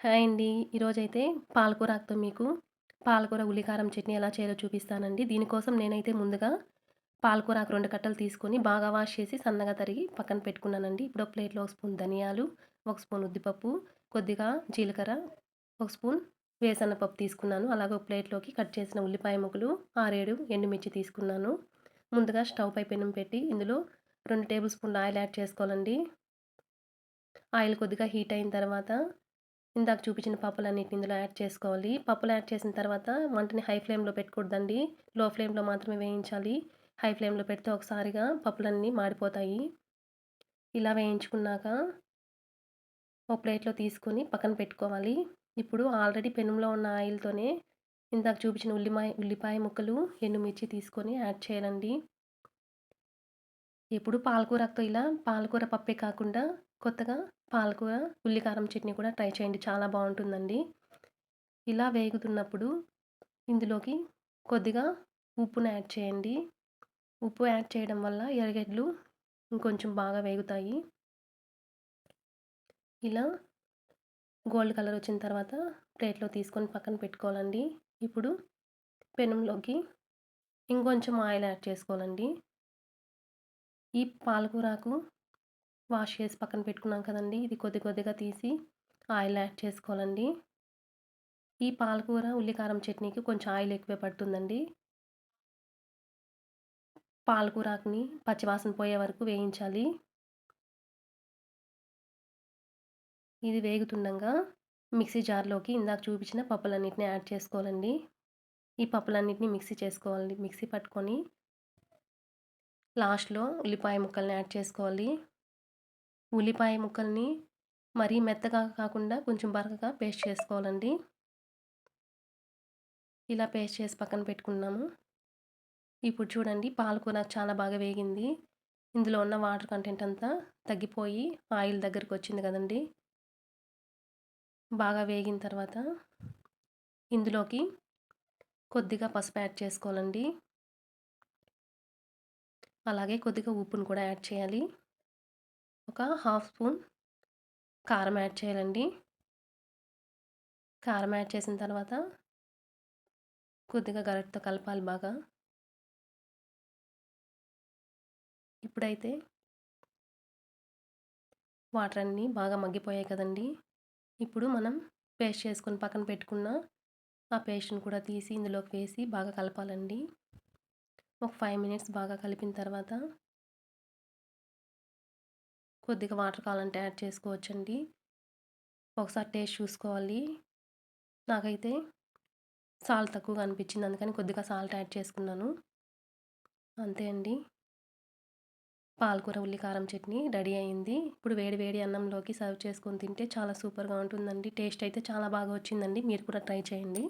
Hi అండి. ఈరోజైతే పాలకూర మీకు పాలకూర ఉల్లికారం చట్నీ ఎలా చేయాలో చూపిస్తానండి. దీనికోసం నేనైతే ముందుగా పాలకూర ఆకు 2 కట్టలు తీసుకొని బాగా వాష్ చేసి సన్నగా తరిగి పక్కన పెట్టుకున్నానండి. ఇప్పుడు ఒక ప్లేట్‌లో ఒక స్పూన్ ధనియాలు, ఒక స్పూన్ ఉద్దిపప్పు, కొద్దిగా జీలకర్ర, ఒక స్పూన్ వేసన్నపప్పు తీసుకున్నాను. అలాగే ఒక ప్లేట్‌లోకి కట్ చేసిన ఉల్లిపాయ ముక్కలు, 6, 7 ఎండుమిర్చి తీసుకున్నాను. ముందుగా స్టవ్ పై పెనం పెట్టి ఇందులో రెండు టేబుల్ స్పూన్ల ఆయిల్ యాడ్ చేసుకోవాలండి. ఆయిల్ కొద్దిగా హీట్ అయిన తర్వాత ఇందాక చూపించిన పప్పులన్నిటిని ఇందులో యాడ్ చేసుకోవాలి. పప్పులు యాడ్ చేసిన తర్వాత వంటని హై ఫ్లేమ్లో పెట్టకూడదండి. లో ఫ్లేమ్లో మాత్రమే వేయించాలి. హై ఫ్లేమ్లో పెడితే ఒకసారిగా పప్పులన్నీ మాడిపోతాయి. ఇలా వేయించుకున్నాక ఒక ప్లేట్లో తీసుకొని పక్కన పెట్టుకోవాలి. ఇప్పుడు ఆల్రెడీ పెనంలో ఉన్న ఆయిల్తోనే ఇందాక చూపించిన ఉల్లిపాయ ఉల్లిపాయ ముక్కలు ఎండుమిర్చి తీసుకొని యాడ్ చేయాలండి. ఇప్పుడు పాలకూరతో ఇలా పాలకూర పప్పే కాకుండా కొత్తగా పాలకూర ఉల్లికారం చట్నీ కూడా ట్రై చేయండి. చాలా బాగుంటుందండి. ఇలా వేగుతున్నప్పుడు ఇందులోకి కొద్దిగా ఉప్పును యాడ్ చేయండి. ఉప్పు యాడ్ చేయడం వల్ల ఎర్రగడ్డలు ఇంకొంచెం బాగా వేగుతాయి. ఇలా గోల్డ్ కలర్ వచ్చిన తర్వాత ప్లేట్లో తీసుకొని పక్కన పెట్టుకోవాలండి. ఇప్పుడు పెనంలోకి ఇంకొంచెం ఆయిల్ యాడ్ చేసుకోవాలండి. ఈ పాలకూరాకు వాష్ చేసి పక్కన పెట్టుకున్నాం కదండి. ఇది కొద్ది కొద్దిగా తీసి ఆయిల్ యాడ్ చేసుకోవాలండి. ఈ పాలకూర ఉల్లికారం చట్నీకి కొంచెం ఆయిల్ ఎక్కువే పడుతుందండి. పాలకూరాకుని పచ్చివాసన పోయే వరకు వేయించాలి. ఇది వేగుతుండగా మిక్సీ జార్లోకి ఇందాక చూపించిన పప్పులన్నింటినీ యాడ్ చేసుకోవాలండి. ఈ పప్పులన్నింటినీ మిక్సీ చేసుకోవాలి మిక్సీ పట్టుకొని లాస్ట్లో ఉల్లిపాయ ముక్కల్ని యాడ్ చేసుకోవాలి. ఉల్లిపాయ ముక్కల్ని మరీ మెత్తగా కాకుండా కొంచెం బరకగా పేస్ట్ చేసుకోవాలండి. ఇలా పేస్ట్ చేసి పక్కన పెట్టుకున్నాము. ఇప్పుడు చూడండి పాలకూర చాలా బాగా వేగింది. ఇందులో ఉన్న వాటర్ కంటెంట్ అంతా తగ్గిపోయి ఆయిల్ దగ్గరికి వచ్చింది కదండి. బాగా వేగిన తర్వాత ఇందులోకి కొద్దిగా పసుపు యాడ్ చేసుకోవాలండి. అలాగే కొద్దిగా ఉప్పును కూడా యాడ్ చేయాలి. ఒక హాఫ్ స్పూన్ కారం యాడ్ చేయాలండి. కారం యాడ్ చేసిన తర్వాత కొద్దిగా గరటితో కలపాలి బాగా. ఇప్పుడైతే వాటర్ అన్నీ బాగా మగ్గిపోయాయి కదండి. ఇప్పుడు మనం పేస్ట్ చేసుకొని పక్కన పెట్టుకున్న ఆ పేస్ట్ని కూడా తీసి ఇందులోకి వేసి బాగా కలపాలండి. ఒక ఫైవ్ మినిట్స్ బాగా కలిపిన తర్వాత కొద్దిగా వాటర్ కావాలంటే యాడ్ చేసుకోవచ్చండి. ఒకసారి టేస్ట్ చూసుకోవాలి. నాకైతే సాల్ట్ తక్కువగా అనిపించింది. అందుకని కొద్దిగా సాల్ట్ యాడ్ చేసుకున్నాను. అంతే అండి. పాలకూర ఉల్లి కారం చట్నీ రెడీ అయింది. ఇప్పుడు వేడి వేడి అన్నంలోకి సర్వ్ చేసుకొని తింటే చాలా సూపర్గా ఉంటుందండి. టేస్ట్ అయితే చాలా బాగా వచ్చిందండి. మీరు కూడా ట్రై చేయండి.